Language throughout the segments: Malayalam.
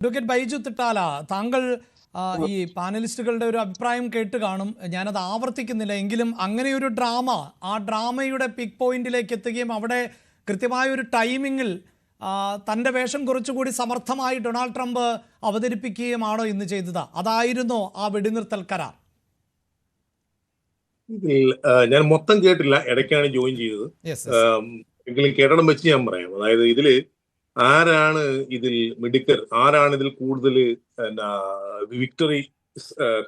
അഡ്വക്കേറ്റ് ബൈജു തിട്ടാല താങ്കൾ ഈ പാനലിസ്റ്റുകളുടെ ഒരു അഭിപ്രായം കേട്ട് കാണും. ഞാനത് ആവർത്തിക്കുന്നില്ല. എങ്കിലും അങ്ങനെ ഒരു ഡ്രാമ ആ ഡ്രാമയുടെ പിക് പോയിന്റിലേക്ക് എത്തുകയും അവിടെ കൃത്യമായ ഒരു ടൈമിങ്ങിൽ തന്റെ തന്റെ വേഷം കുറച്ചുകൂടി സമർത്ഥമായി ഡൊണാൾഡ് ട്രംപ് അവതരിപ്പിക്കുകയുമാണോ ഇന്ന് ചെയ്തത്? അതായിരുന്നോ ആ വെടിനിർത്തൽ കരാർ. ഞാൻ മൊത്തം കേട്ടില്ല. ഇടയ്ക്കാണ് ജോയിൻ ചെയ്തത്. എങ്കിലും കേട്ടണം വെച്ച് ഞാൻ പറയാം. അതായത് ഇതിൽ ആരാണ് ഇതിൽ മിടുക്കർ? ആരാണ് ഇതിൽ കൂടുതൽ വിക്ടറി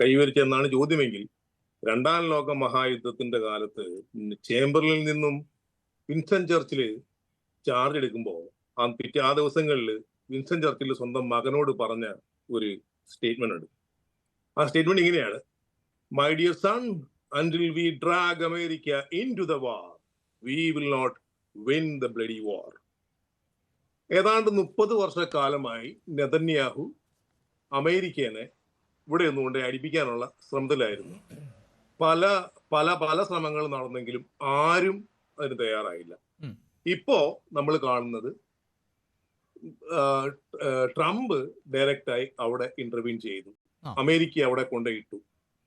കൈവരിച്ചതെന്നാണ് ചോദ്യമെങ്കിൽ രണ്ടാം ലോക മഹായുദ്ധത്തിന്റെ കാലത്ത് ചേംബറിൽ നിന്നും വിൻസൻ ചർച്ചിൽ ചാർജ് എടുക്കുമ്പോൾ ആ പിറ്റേ ആ ദിവസങ്ങളിൽ വിൻസൻ ചർച്ചിൽ സ്വന്തം മകനോട് പറഞ്ഞ ഒരു സ്റ്റേറ്റ്മെന്റ് ഉണ്ട്. ആ സ്റ്റേറ്റ്മെന്റ് ഇങ്ങനെയാണ്. My dear son until we drag America into the war, we will not win the bloody war. ഏതാണ്ട് മുപ്പത് വർഷക്കാലമായി നെതന്യാഹു അമേരിക്കനെ ഇവിടെ ഒന്നുകൊണ്ട് അടിപ്പിക്കാനുള്ള ശ്രമത്തിലായിരുന്നു. പല പല പല ശ്രമങ്ങൾ നടന്നെങ്കിലും ആരും അതിന് തയ്യാറായില്ല. ഇപ്പോ നമ്മൾ കാണുന്നത് ട്രംപ് ഡയറക്റ്റായി അവിടെ ഇന്റർവ്യൂ ചെയ്തു. അമേരിക്ക അവിടെ കൊണ്ടുപോയിട്ടു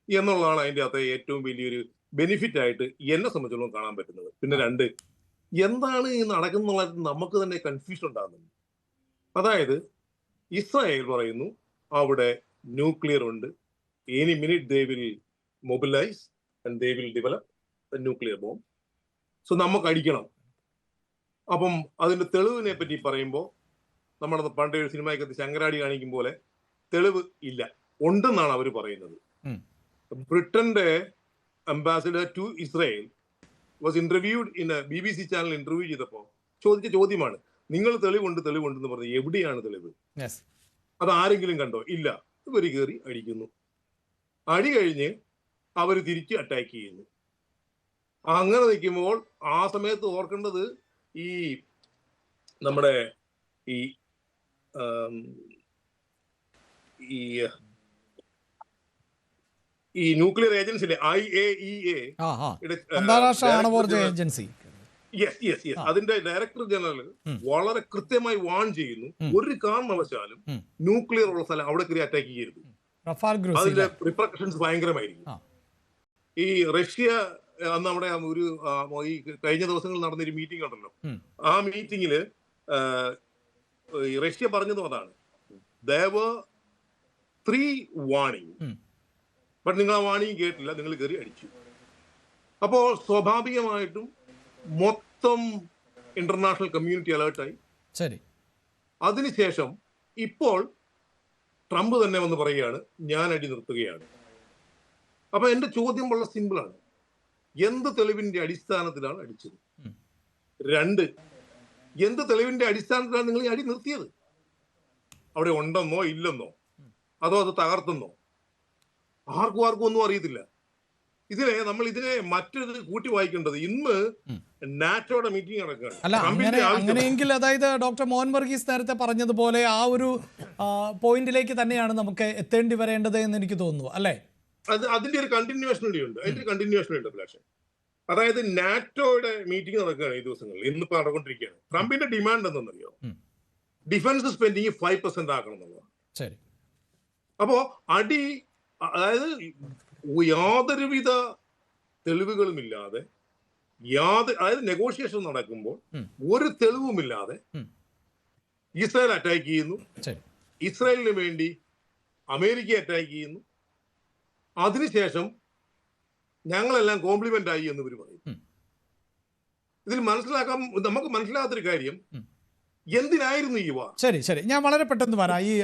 എന്നുള്ളതാണ് അതിന്റെ അകത്തെ ഏറ്റവും വലിയൊരു ബെനിഫിറ്റ് ആയിട്ട് എന്നെ സംബന്ധിച്ചോളം കാണാൻ പറ്റുന്നത്. പിന്നെ രണ്ട് എന്താണ് ഈ നടക്കുന്നുള്ളത് നമുക്ക് തന്നെ കൺഫ്യൂഷൻ ഉണ്ടാകുന്നുണ്ട്. അതായത് ഇസ്രായേൽ പറയുന്നു അവിടെ ന്യൂക്ലിയർ ഉണ്ട്. Any minute they will mobilise and they will develop nuclear bomb so നമുക്ക് അടിക്കണം. അപ്പം അതിന്റെ തെളിവിനെ പറ്റി പറയുമ്പോൾ നമ്മുടെ പണ്ടേ ഒരു സിനിമയ്ക്കകത്ത് ശങ്കരാടി കാണിക്കും പോലെ തെളിവ് ഇല്ല. ഉണ്ടെന്നാണ് അവർ പറയുന്നത്. ബ്രിട്ടന്റെ ambassador to Israel was interviewed in B B C channel interview ചെയ്തപ്പോൾ ചോദിച്ച ചോദ്യമാണ് നിങ്ങൾ തെളിവുണ്ട് തെളിവുണ്ടെന്ന് പറഞ്ഞു എവിടെയാണ് തെളിവ്? അത് ആരെങ്കിലും കണ്ടോ? ഇല്ല. ഇവർ കയറി അടിക്കുന്നു. അടി കഴിഞ്ഞ് അവർ തിരിച്ച് അറ്റാക്ക് ചെയ്യുന്നു. അങ്ങനെ നിൽക്കുമ്പോൾ ആ സമയത്ത് ഓർക്കേണ്ടത് ഈ നമ്മുടെ ഈ ഈ nuclear agency I A E A അന്താരാഷ്ട്ര ആണവോർജ ഏജൻസി യെസ് യെസ് യെസ് അതിന്റെ ഡയറക്ടർ ജനറൽ വളരെ കൃത്യമായി വാൺ ചെയ്യുന്നു. ഒരു കാരണവശാലും ന്യൂക്ലിയർ ഉള്ള സ്ഥലം അവിടെ കയറി അറ്റാക്ക് ചെയ്യരുത്. അതിന്റെ റിപ്രക്കഷൻസ് ഭയങ്കരമായിരിക്കും. ഈ റഷ്യ അന്ന് അവിടെ ഒരു ഈ കഴിഞ്ഞ ദിവസങ്ങൾ നടന്ന ഒരു മീറ്റിംഗ് ഉണ്ടല്ലോ. ആ മീറ്റിംഗിൽ റഷ്യ പറഞ്ഞതും അതാണ്. ദേവ ത്രീ വാണിംഗ്. ബട്ട് നിങ്ങൾ ആ വാണിയും കേട്ടില്ല നിങ്ങൾ കയറി അടിച്ചു. അപ്പോൾ സ്വാഭാവികമായിട്ടും മൊത്തം ഇന്റർനാഷണൽ കമ്മ്യൂണിറ്റി അലേർട്ടായി ശരി. അതിനുശേഷം ഇപ്പോൾ ട്രംപ് തന്നെ വന്ന് പറയുകയാണ് ഞാൻ അടി നിർത്തുകയാണ്. അപ്പൊ എന്റെ ചോദ്യം വളരെ സിമ്പിളാണ് എന്ത് തെളിവിന്റെ അടിസ്ഥാനത്തിലാണ് അടിച്ചത്? രണ്ട് എന്ത് തെളിവിന്റെ അടിസ്ഥാനത്തിലാണ് നിങ്ങൾ ഈ അടി നിർത്തിയത്? അവിടെ ഉണ്ടെന്നോ ഇല്ലെന്നോ? അതോ അത് തകർത്തെന്നോ? ആർക്കും ആർക്കും ഒന്നും അറിയത്തില്ല. ഇതിനെ നമ്മൾ ഇതിനെ മറ്റൊരു കൂട്ടി വായിക്കേണ്ടത് ഇന്ന് നാറ്റോടെ നാറ്റോയുടെ മീറ്റിംഗ് നടക്കുകയാണ്. അല്ല അങ്ങനെ അങ്ങനെയെങ്കിൽ അതായത് ഡോക്ടർ മോഹൻ വർഗീസ് നേരത്തെ പറഞ്ഞതുപോലെ ആ ഒരു പോയിന്റിലേക്ക് തന്നെയാണ് നമുക്ക് എത്തേണ്ടി വരേണ്ടത് എന്ന് എനിക്ക് തോന്നുന്നു അല്ലേ? അത് അതിന്റെ ഒരു കണ്ടിന്യൂവേഷൻ കൂടി ഉണ്ട്. അതിന്റെ കണ്ടിന്യൂവേഷൻ ഉണ്ട് അഭിലാഷൻ അതായത് നാറ്റോയുടെ മീറ്റിംഗ് നടക്കുകയാണ് ഈ ദിവസങ്ങളിൽ. ഇന്നിപ്പോ നടന്നുകൊണ്ടിരിക്കുകയാണ്. ട്രംപിന്റെ ഡിമാൻഡ് എന്തെന്നറിയോ. ഡിഫൻസ് സ്പെൻഡിങ് ഫൈവ് പെർസെന്റ് ആക്കണം എന്നുള്ളതാണ്. അപ്പോ അടി അതായത് യാതൊരുവിധ തെളിവുകളുമില്ലാതെ യാതൊരു അതായത് നെഗോഷിയേഷൻ നടക്കുമ്പോൾ. ഒരു തെളിവുമില്ലാതെ. ഇസ്രായേൽ അറ്റാക്ക് ചെയ്യുന്നു ഇസ്രായേലിന് വേണ്ടി അമേരിക്ക അറ്റാക്ക് ചെയ്യുന്നു അതിനുശേഷം ഞങ്ങളെല്ലാം കോംപ്ലിമെന്റ് ആയി എന്ന് ഇവർ പറയും. ഇതിൽ മനസ്സിലാക്കാൻ നമുക്ക് മനസ്സിലാകാത്തൊരു കാര്യം. എന്തിനായിരുന്നു ഈ വാർ ശരി ശരി ഞാൻ വളരെ പെട്ടെന്ന് വരാം ഈ